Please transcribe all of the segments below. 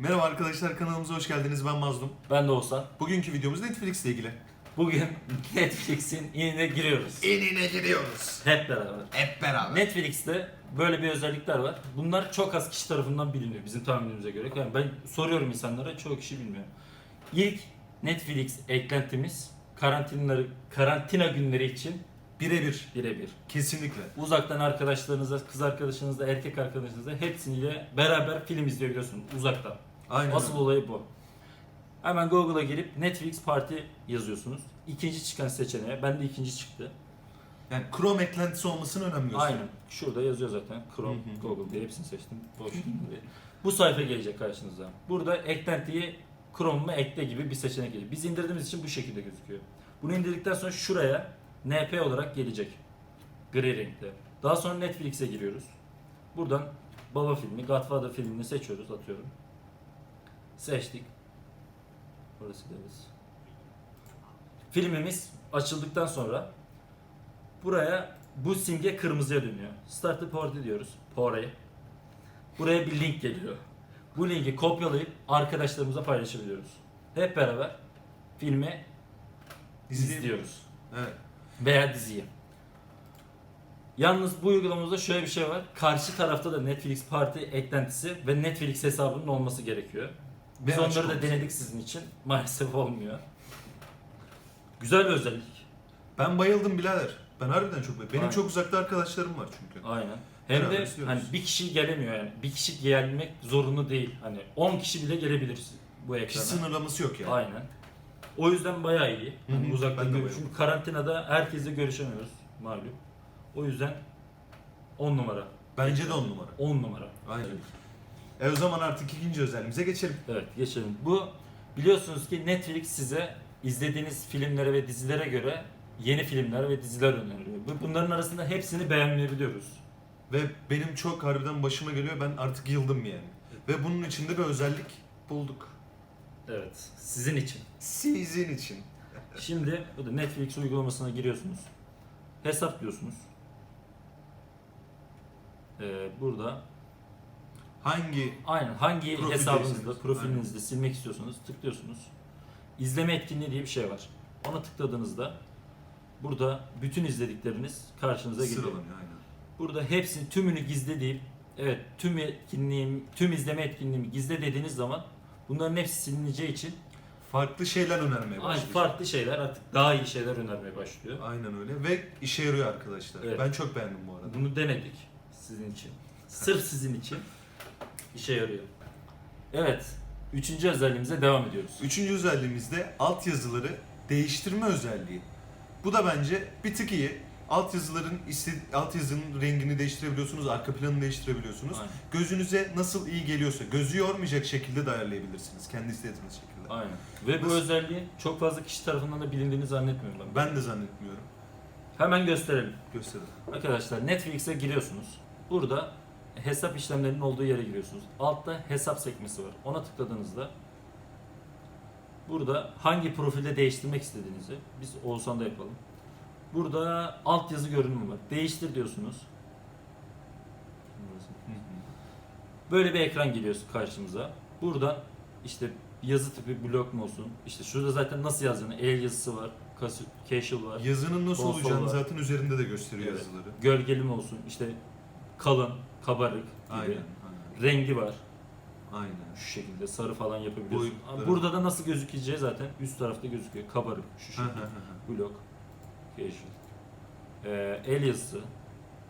Merhaba arkadaşlar kanalımıza hoş geldiniz ben Mazlum. Ben de olsam. Bugünkü videomuz Netflix ile ilgili. Bugün Netflix'in inine giriyoruz. Enine giriyoruz. Hep beraber. Hep beraber. Netflix'te böyle bir özellikler var. Bunlar çok az kişi tarafından biliniyor bizim tahminimize göre. Yani ben soruyorum insanlara çoğu kişi bilmiyor. İlk Netflix eklentimiz karantinaları, karantina günleri için Birebir. birebir. Kesinlikle. Uzaktan arkadaşlarınızla, kız arkadaşınızla, erkek arkadaşınızla hepsiyle beraber film izleyebiliyorsunuz uzaktan. Aynen. Asıl olayı bu. Hemen Google'a girip Netflix Party yazıyorsunuz. İkinci çıkan seçeneğe. Bende ikinci çıktı. Yani Chrome eklentisi olmasını önemli gösteriyor. Aynen. Şurada yazıyor zaten. Chrome, Hı hı. Google diye hepsini seçtim. Boş diye. Bu sayfa gelecek karşınıza. Burada eklentiyi Chrome'uma ekle gibi bir seçenek geliyor. Biz indirdiğimiz için bu şekilde gözüküyor. Bunu indirdikten sonra şuraya NP olarak gelecek. Gri renkte. Daha sonra Netflix'e giriyoruz. Buradan Baba filmi, Godfather filmini seçiyoruz atıyorum. Seçtik. Burası deriz. Filmimiz açıldıktan sonra buraya bu simge kırmızıya dönüyor. Start the party diyoruz. Party. Buraya bir link geliyor. Bu linki kopyalayıp arkadaşlarımıza paylaşabiliyoruz. Hep beraber filmi İzleyelim. izliyoruz. Evet. Veya diziyi. Yalnız bu uygulamamızda şöyle bir şey var. Karşı tarafta da Netflix Party eklentisi ve Netflix hesabının olması gerekiyor. Biz Ve açık onları da olması. denedik sizin için. Maalesef olmuyor. Güzel bir özellik. Ben bayıldım birader. Ben harbiden çok bayıldım. Benim Aynen. çok uzakta arkadaşlarım var çünkü. Aynen. Hem Beraber de istiyoruz. hani bir kişi gelemiyor yani. Bir kişi gelmek zorunlu değil. Hani 10 kişi bile gelebilir bu Kişi ekrana. sınırlaması yok yani. Aynen. O yüzden bayağı iyi. Hani Hı hı, uzaktan ben de görüş- bayıldım. Çünkü karantinada herkesle görüşemiyoruz malum. O yüzden 10 numara. Bence de on numara. 10 numara. Aynen. E o zaman artık ikinci özelliğimize geçelim. Evet geçelim. Bu biliyorsunuz ki Netflix size izlediğiniz filmlere ve dizilere göre yeni filmler ve diziler öneriyor. Bu- Bunların arasında hepsini beğenmeyebiliyoruz. Ve benim çok harbiden başıma geliyor. Ben artık yıldım yani. Ve bunun içinde bir özellik bulduk. Evet. Sizin için. Sizin için. Şimdi bu da Netflix uygulamasına giriyorsunuz. Hesap diyorsunuz. Ee, burada Hangi aynen hangi Profildeysiniz. hesabınızda, profilinizde silmek istiyorsanız tıklıyorsunuz. İzleme etkinliği diye bir şey var. Ona tıkladığınızda burada bütün izledikleriniz karşınıza geliyor. sıralanıyor aynen. Burada hepsini tümünü gizle deyip evet tüm etkinliğim, tüm izleme etkinliğimi gizle dediğiniz zaman bunların hepsi silineceği için Farklı şeyler önermeye aynı başlıyor. farklı şeyler artık daha iyi şeyler önermeye başlıyor. Aynen öyle ve işe yarıyor arkadaşlar. Evet. Ben çok beğendim bu arada. Bunu denedik sizin için. Sırf sizin için işe yarıyor. Evet. Üçüncü özelliğimize devam ediyoruz. Üçüncü özelliğimizde altyazıları değiştirme özelliği. Bu da bence bir tık iyi. Altyazıların altyazının rengini değiştirebiliyorsunuz, arka planını değiştirebiliyorsunuz. Aynen. Gözünüze nasıl iyi geliyorsa, gözü yormayacak şekilde de ayarlayabilirsiniz. Kendi istediğiniz şekilde. Aynen. Ve bu Nasıl? özelliği çok fazla kişi tarafından da bilindiğini zannetmiyorum ben. Ben de zannetmiyorum. Hemen gösterelim. Gösterin. Arkadaşlar Netflix'e giriyorsunuz. Burada hesap işlemlerinin olduğu yere giriyorsunuz. Altta hesap sekmesi var. Ona tıkladığınızda burada hangi profilde değiştirmek istediğinizi biz Oğuzhan'da yapalım. Burada altyazı görünümü var. Değiştir diyorsunuz. Böyle bir ekran geliyor karşımıza. Buradan işte yazı tipi blok mu olsun? İşte şurada zaten nasıl yazdığını el yazısı var. Casual var. Yazının nasıl Konsol olacağını var. zaten üzerinde de gösteriyor Evet. yazıları. Gölgeli mi olsun? İşte kalın, kabarık gibi. Aynen. Aynen. Rengi var. Aynen. Şu şekilde sarı falan yapabiliyorsun. Boyutları. Burada da nasıl gözükeceği zaten üst tarafta gözüküyor. Kabarık şu şekilde. Blok. Casual. Ee, el yazısı.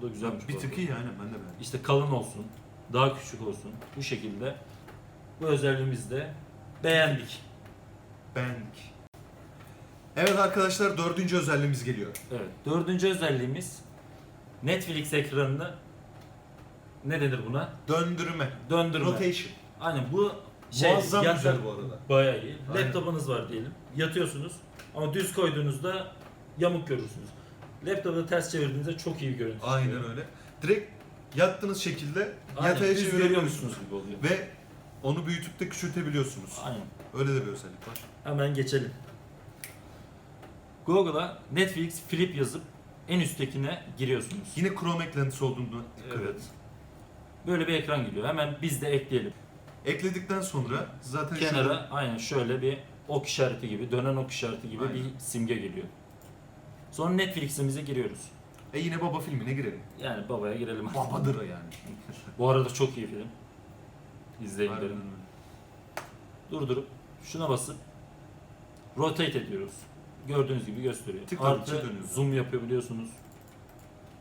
Bu da güzelmiş. Bir bu tık iyi aynen ben de beğendim. İşte kalın olsun. Daha küçük olsun. Bu şekilde. Bu özelliğimizi de beğendik. Beğendik. Evet arkadaşlar dördüncü özelliğimiz geliyor. Evet. Dördüncü özelliğimiz Netflix ekranını ne denir buna? Döndürme. Döndürme. Rotation. Aynen bu şey Muazzam yatak- güzel bu arada. Bayağı iyi. Aynen. Laptopunuz var diyelim. Yatıyorsunuz ama düz koyduğunuzda yamuk görürsünüz. Laptopu ters çevirdiğinizde çok iyi görüntü çıkıyor. Aynen öyle. Direkt yattığınız şekilde Aynen, yataya görüyormuşsunuz gibi oluyor. Ve onu büyütüp de küçültebiliyorsunuz. Aynen. Öyle de bir özellik var. Hemen geçelim. Google'a Netflix Flip yazıp en üsttekine giriyorsunuz. Yine Chrome eklentisi olduğunu dikkat Evet. Böyle bir ekran geliyor. Hemen biz de ekleyelim. Ekledikten sonra zaten Kenara aynen şöyle bir ok işareti gibi, dönen ok işareti gibi Aynen. bir simge geliyor. Sonra Netflix'imize giriyoruz. E yine baba filmine girelim. Yani babaya girelim. artık. Babadır o yani. Bu arada çok iyi film. İzleyin Harbiden derim. öyle. Durdurup şuna basıp rotate ediyoruz. Gördüğünüz gibi gösteriyor. Tıkladıkça Artı dönüyor. zoom yapabiliyorsunuz.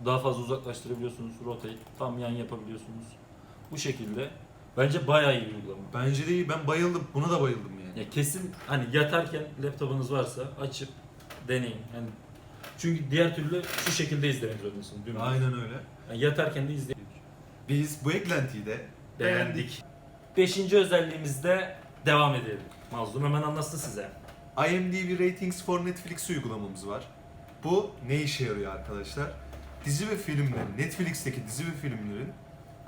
Daha fazla uzaklaştırabiliyorsunuz. Rotate tam yan yapabiliyorsunuz. Bu şekilde bence bayağı iyi bir uygulama. Bence de iyi. Ben bayıldım. Buna da bayıldım yani. Ya kesin hani yatarken laptopunuz varsa açıp deneyin. Yani çünkü diğer türlü şu şekilde izlemek zorundasın. Dümdüz. Aynen öyle. Yani yatarken de izleyin. Biz bu eklentiyi de Beğendik. Beşinci özelliğimizde devam edelim. Mazlum hemen anlatsın size. IMDb Ratings for Netflix uygulamamız var. Bu ne işe yarıyor arkadaşlar? Dizi ve filmlerin, Netflix'teki dizi ve filmlerin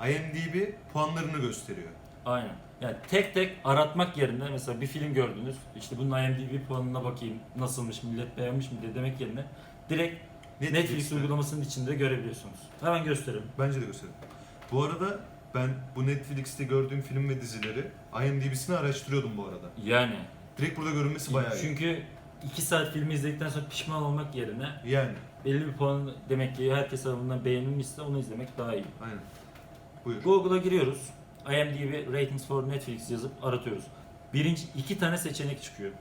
IMDb puanlarını gösteriyor. Aynen. Yani tek tek aratmak yerine mesela bir film gördünüz. işte bunun IMDb puanına bakayım nasılmış, millet beğenmiş mi diye demek yerine direkt Netflix Netflix'te. uygulamasının içinde görebiliyorsunuz. Hemen gösterelim. Bence de gösterin. Bu arada ben bu Netflix'te gördüğüm film ve dizileri IMDb'sini araştırıyordum bu arada. Yani Direkt burada görünmesi bayağı iyi. çünkü 2 saat filmi izledikten sonra pişman olmak yerine Yani. Belli bir puan demek ki herkes tarafından beğenilmişse onu izlemek daha iyi. Aynen. Buyur. Google'a giriyoruz. IMDb Ratings for Netflix yazıp aratıyoruz. Birinci, iki tane seçenek çıkıyor.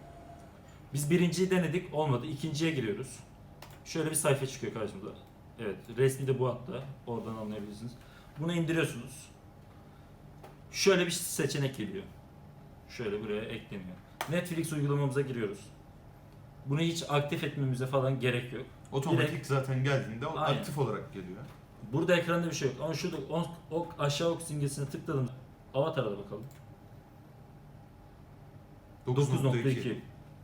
Biz birinciyi denedik, olmadı. İkinciye giriyoruz. Şöyle bir sayfa çıkıyor karşımıza. Evet, resmi de bu hatta. Oradan anlayabilirsiniz. Bunu indiriyorsunuz. Şöyle bir seçenek geliyor. Şöyle buraya ekleniyor. Netflix uygulamamıza giriyoruz. Bunu hiç aktif etmemize falan gerek yok. Otomatik direkt- zaten geldiğinde o Aynen. aktif olarak geliyor. Burada ekranda bir şey yok. Ama şurada ok, ok- aşağı ok simgesine tıkladım. Avatara da bakalım. 9.2.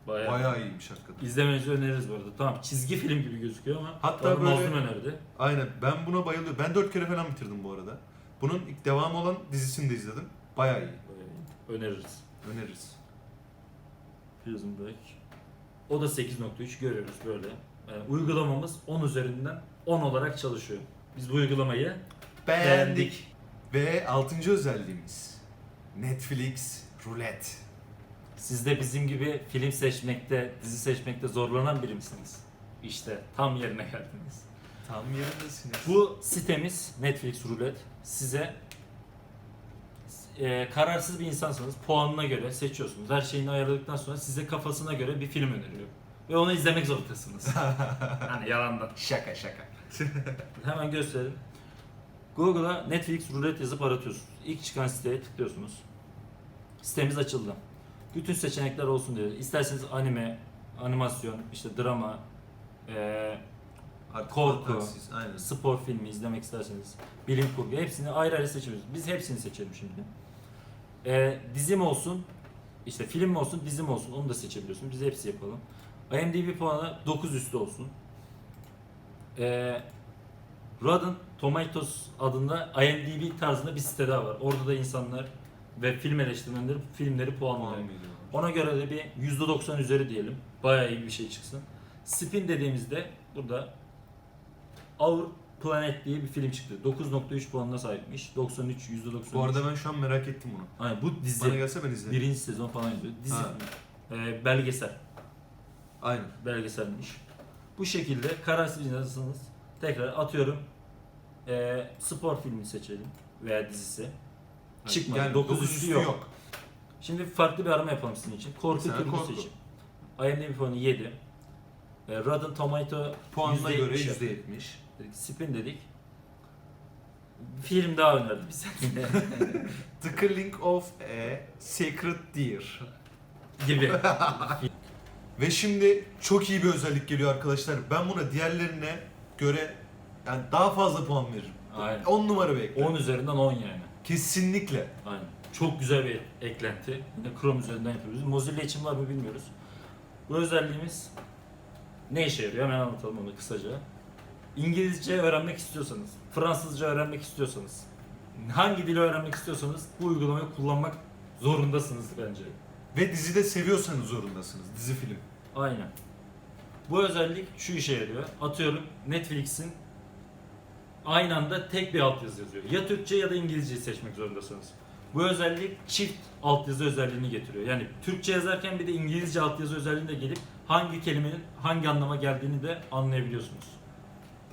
Bayağı. Bayağı iyiymiş hakikaten. İzlemenizi öneririz bu arada. Tamam çizgi film gibi gözüküyor ama Hatta böyle- Mazlum önerdi. Aynen. Ben buna bayılıyorum. Ben dört kere falan bitirdim bu arada. Bunun ilk devamı olan dizisini de izledim. Bayağı iyi. Bayağı iyi. Öneririz. Öneririz. Prison Break. O da 8.3 görüyoruz böyle. Yani uygulamamız 10 üzerinden 10 olarak çalışıyor. Biz bu uygulamayı Beğendik. Ve altıncı özelliğimiz. Netflix Roulette. siz de bizim gibi film seçmekte, dizi seçmekte zorlanan biri misiniz? İşte tam yerine geldiniz. Tam yerindesiniz. Bu sitemiz Netflix Roulette size e, kararsız bir insansanız puanına göre seçiyorsunuz. Her şeyini ayarladıktan sonra size kafasına göre bir film öneriyor. Ve onu izlemek zorundasınız. hani yalandan. Şaka şaka. Hemen gösterelim. Google'a Netflix Roulette yazıp aratıyorsunuz. İlk çıkan siteye tıklıyorsunuz. Sitemiz açıldı. Bütün seçenekler olsun diyor. İsterseniz anime, animasyon, işte drama, e, Artık Korku. Aynen. spor filmi izlemek isterseniz, bilim kurgu hepsini ayrı ayrı seçiyoruz. Biz hepsini seçelim şimdi. Ee, dizim olsun, işte film mi olsun, dizim olsun onu da seçebiliyorsun. Biz hepsi yapalım. IMDb puanı 9 üstü olsun. Ee, Rotten Tomatoes adında IMDb tarzında bir site daha var. Orada da insanlar ve film eleştirmenleri filmleri puanlıyor. Ona göre de bir %90 üzeri diyelim. Bayağı iyi bir şey çıksın. Spin dediğimizde burada Our Planet diye bir film çıktı. 9.3 puanına sahipmiş. 93, %93. Bu arada ben şu an merak ettim bunu. Aynen, bu dizi. Bana gelse ben izlerim. Birinci sezon falan yazıyor. Dizi. Ha. e, belgesel. Aynen. Belgeselmiş. Bu şekilde kararsız insansınız. Tekrar atıyorum. E, spor filmi seçelim. Veya dizisi. Çıkmadı. Yani Dokuz üstü yok. Şimdi farklı bir arama yapalım sizin için. Korku Mesela türünü korku. seçin. IMDb puanı 7. E, Rotten Tomato Puanına %70 göre yaptı. %70. Dedik, Spin dedik. Bir film daha önerdi bize. The Killing of a Sacred Deer. gibi. Ve şimdi çok iyi bir özellik geliyor arkadaşlar. Ben buna diğerlerine göre yani daha fazla puan veririm. Aynen. 10 numara ekran. 10 üzerinden 10 yani. Kesinlikle. Aynen. Çok güzel bir eklenti. Yine Chrome üzerinden yapıyoruz. Mozilla için var mı bilmiyoruz. Bu özelliğimiz ne işe yarıyor? Hemen anlatalım onu kısaca. İngilizce öğrenmek istiyorsanız, Fransızca öğrenmek istiyorsanız, hangi dili öğrenmek istiyorsanız bu uygulamayı kullanmak zorundasınız bence. Ve dizide seviyorsanız zorundasınız. Dizi film. Aynen. Bu özellik şu işe yarıyor. Atıyorum Netflix'in aynı anda tek bir altyazı yazıyor. Ya Türkçe ya da İngilizceyi seçmek zorundasınız. Bu özellik çift altyazı özelliğini getiriyor. Yani Türkçe yazarken bir de İngilizce altyazı özelliğini de gelip hangi kelimenin hangi anlama geldiğini de anlayabiliyorsunuz.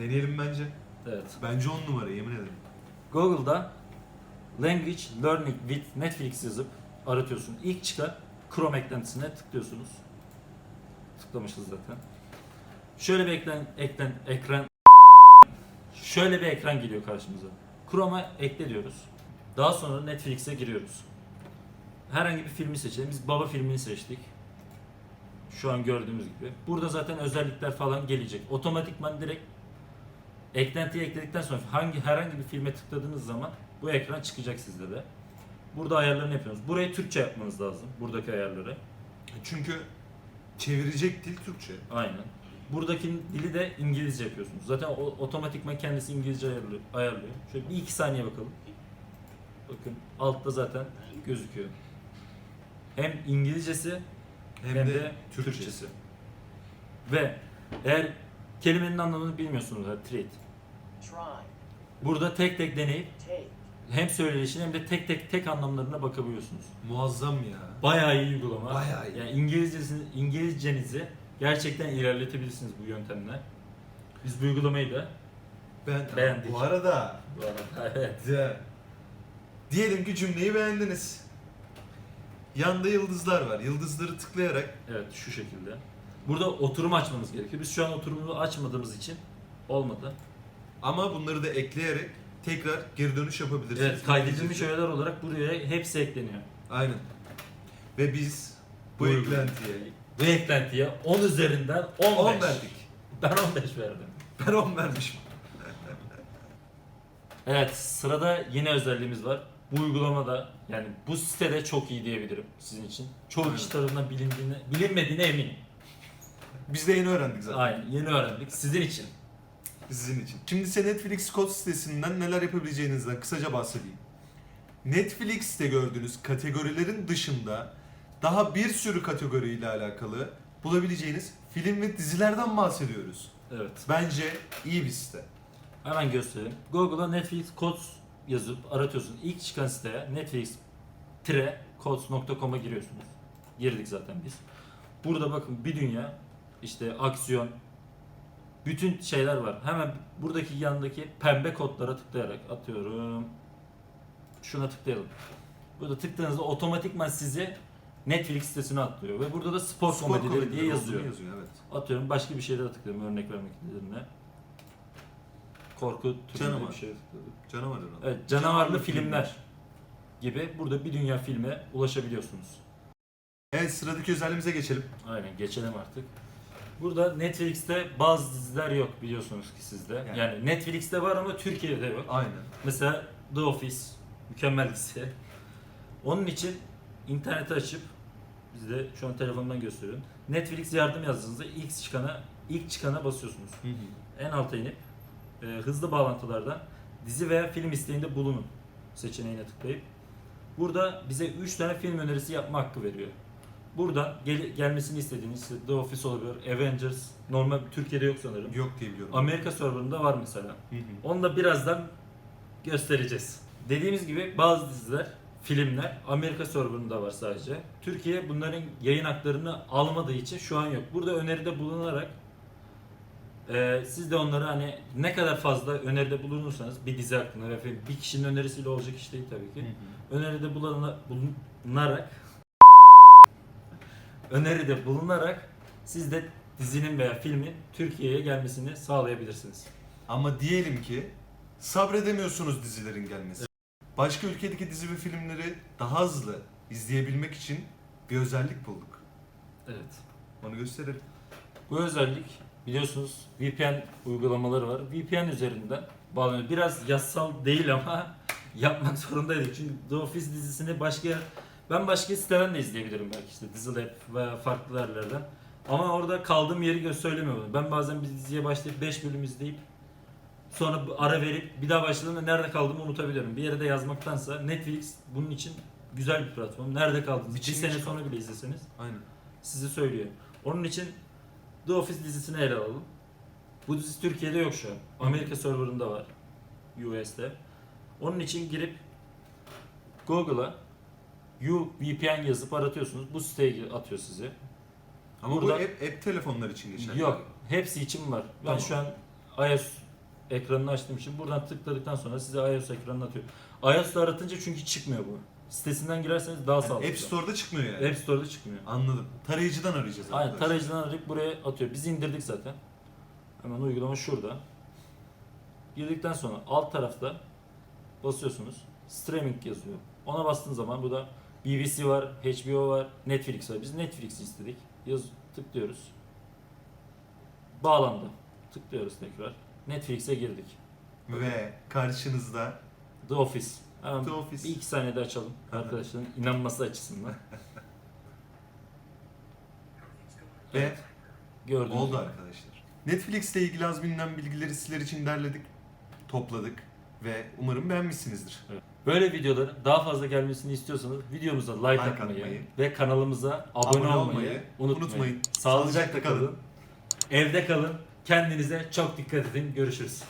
Deneyelim bence. Evet. Bence on numara yemin ederim. Google'da Language Learning with Netflix yazıp aratıyorsun. İlk çıkan Chrome eklentisine tıklıyorsunuz. Tıklamışız zaten. Şöyle bir eklen, eklen, ekran şöyle bir ekran geliyor karşımıza. Chrome'a ekle diyoruz. Daha sonra Netflix'e giriyoruz. Herhangi bir filmi seçelim. Biz Baba filmini seçtik. Şu an gördüğümüz gibi. Burada zaten özellikler falan gelecek. Otomatikman direkt eklentiyi ekledikten sonra hangi herhangi bir filme tıkladığınız zaman bu ekran çıkacak sizde de. Burada ayarlarını yapıyorsunuz. Burayı Türkçe yapmanız lazım. Buradaki ayarları. Çünkü çevirecek dil Türkçe. Aynen. Buradaki dili de İngilizce yapıyorsunuz. Zaten o, otomatikman kendisi İngilizce ayarlıyor. ayarlıyor. Şöyle bir iki saniye bakalım. Bakın altta zaten gözüküyor. Hem İngilizcesi Hem, de. Türkçesi. Ve eğer kelimenin anlamını bilmiyorsunuz da treat. Try. Burada tek tek deneyip hem söyleyişine hem de tek tek tek anlamlarına bakabiliyorsunuz. Muazzam ya. Bayağı iyi uygulama. Bayağı iyi. Yani İngilizcesini, İngilizcenizi gerçekten ilerletebilirsiniz bu yöntemle. Biz bu uygulamayı da Ben Beğendik. Bu arada bu arada evet. de, diyelim ki cümleyi beğendiniz. Yanda yıldızlar var. Yıldızları tıklayarak Evet şu şekilde. Burada oturum açmanız gerekiyor. Biz şu an oturumu açmadığımız için olmadı. ama bunları da ekleyerek tekrar geri dönüş yapabilirsiniz. Evet kaydedilmiş öğeler olarak buraya hepsi ekleniyor. Aynen. Ve biz bu Bu eklentiye Bu eklentiye 10 üzerinden 15. 10 verdik. Ben 15 verdim. Ben 10 vermişim. Evet sırada yine özelliğimiz var. Bu uygulamada yani bu sitede çok iyi diyebilirim sizin için. Çoğu kişi tarafından bilindiğine, bilinmediğine eminim. Biz de yeni öğrendik zaten. Aynen yeni öğrendik sizin için. Sizin için. Şimdi size Netflix kod sitesinden neler yapabileceğinizden kısaca bahsedeyim. Netflix'te gördüğünüz kategorilerin dışında daha bir sürü kategoriyle alakalı bulabileceğiniz film ve dizilerden bahsediyoruz. Evet. Bence iyi bir site. Hemen göstereyim. Google'a Netflix Codes yazıp aratıyorsun. İlk çıkan siteye netflix-codes.com'a giriyorsunuz. Girdik zaten biz. Burada bakın bir dünya işte aksiyon bütün şeyler var. Hemen buradaki yandaki pembe kodlara tıklayarak atıyorum. Şuna tıklayalım. Burada tıkladığınızda otomatikman sizi Netflix sitesine atlıyor ve burada da spor, komedileri komedileri diye yazıyor. yazıyor evet. Atıyorum başka bir şeylere tıklıyorum örnek vermek üzere. Korku Canavar. bir şey tıkladım. Canavar herhalde. Evet, canavarlı filmler gibi burada bir dünya filme ulaşabiliyorsunuz. Evet sıradaki özelliğimize geçelim. Aynen geçelim artık. Burada Netflix'te bazı diziler yok biliyorsunuz ki sizde. Yani. Yani, Netflix'te var ama Türkiye'de yok. Aynen. Mesela The Office mükemmel dizi. Onun için interneti açıp biz de şu an telefondan gösteriyorum. Netflix yardım yazdığınızda ilk çıkana ilk çıkana basıyorsunuz. En alta inip e, hızlı bağlantılardan dizi veya film isteğinde bulunun seçeneğine tıklayıp burada bize 3 tane film önerisi yapma hakkı veriyor. Buradan gel- gelmesini istediğiniz işte The Office olabilir, Avengers, normal Türkiye'de yok sanırım. Yok diye biliyorum. Amerika serverında var mesela. Hı hı. Onu da birazdan göstereceğiz. Dediğimiz gibi bazı diziler, filmler Amerika serverında var sadece. Türkiye bunların yayın haklarını almadığı için şu an yok. Burada öneride bulunarak e, siz de onları hani ne kadar fazla öneride bulunursanız bir dizi hakkında ve film bir kişinin önerisiyle olacak iş değil tabii ki. Öneride buluna, bulunarak öneride bulunarak siz de dizinin veya filmin Türkiye'ye gelmesini sağlayabilirsiniz. Ama diyelim ki sabredemiyorsunuz dizilerin gelmesi. Başka ülkedeki dizi ve filmleri daha hızlı izleyebilmek için bir özellik bulduk. Evet. Onu gösterelim. Bu özellik biliyorsunuz VPN uygulamaları var. VPN üzerinden bağlanıyor. Biraz yazsal değil ama yapmak zorundaydık. Çünkü The Office dizisini başka ben başka siteden de izleyebilirim belki işte Dizilab veya farklı yerlerden. Ama orada kaldığım yeri söylemiyor. Ben bazen bir diziye başlayıp 5 bölüm izleyip sonra bir ara verip bir daha başladığımda nerede kaldığımı unutabiliyorum. Bir yere de yazmaktansa Netflix bunun için güzel bir platform. Nerede kaldınız? Bir Biçilmiş sene kal- sonra bile izleseniz Aynen. size söylüyor. Onun için The Office dizisini ele alalım. Bu dizi Türkiye'de yok şu an. Amerika serverında var. US'te. Onun için girip Google'a UVPN yazıp aratıyorsunuz. Bu siteye atıyor sizi. Ama Burada- bu app, app telefonlar için geçerli. Yok. Hepsi için var. Ben Tamam. şu an iOS ekranını açtığım için buradan tıkladıktan sonra size iOS ekranını atıyor. iOS'ta aratınca çünkü çıkmıyor bu. Sitesinden girerseniz daha Yani sağlıklı. App Store'da çıkmıyor yani. App Store'da çıkmıyor. Anladım. Tarayıcıdan arayacağız Aynen arkadaşlar. tarayıcıdan arayıp buraya atıyor. Biz indirdik zaten. Hemen uygulama şurada. Girdikten sonra alt tarafta basıyorsunuz. Streaming yazıyor. Ona bastığın zaman burada BBC var, HBO var, Netflix var. Biz Netflix'i istedik. Yaz tıklıyoruz. Bağlandı. Tıklıyoruz tekrar. Netflix'e girdik. Ve karşınızda The Office. Hemen The Office. bir iki saniyede açalım. Arkadaşların inanması açısından. Ve Gördüğünüz oldu gibi. arkadaşlar. Netflix ile ilgili az bilinen bilgileri sizler için derledik, topladık ve umarım beğenmişsinizdir. Böyle videoların daha fazla gelmesini istiyorsanız videomuza like, Like atmayı, atmayı ve kanalımıza abone, Abone olmayı, olmayı unutmayın. unutmayın. Sağlıcakla kalın. Evde kalın. Kendinize çok dikkat edin. Görüşürüz.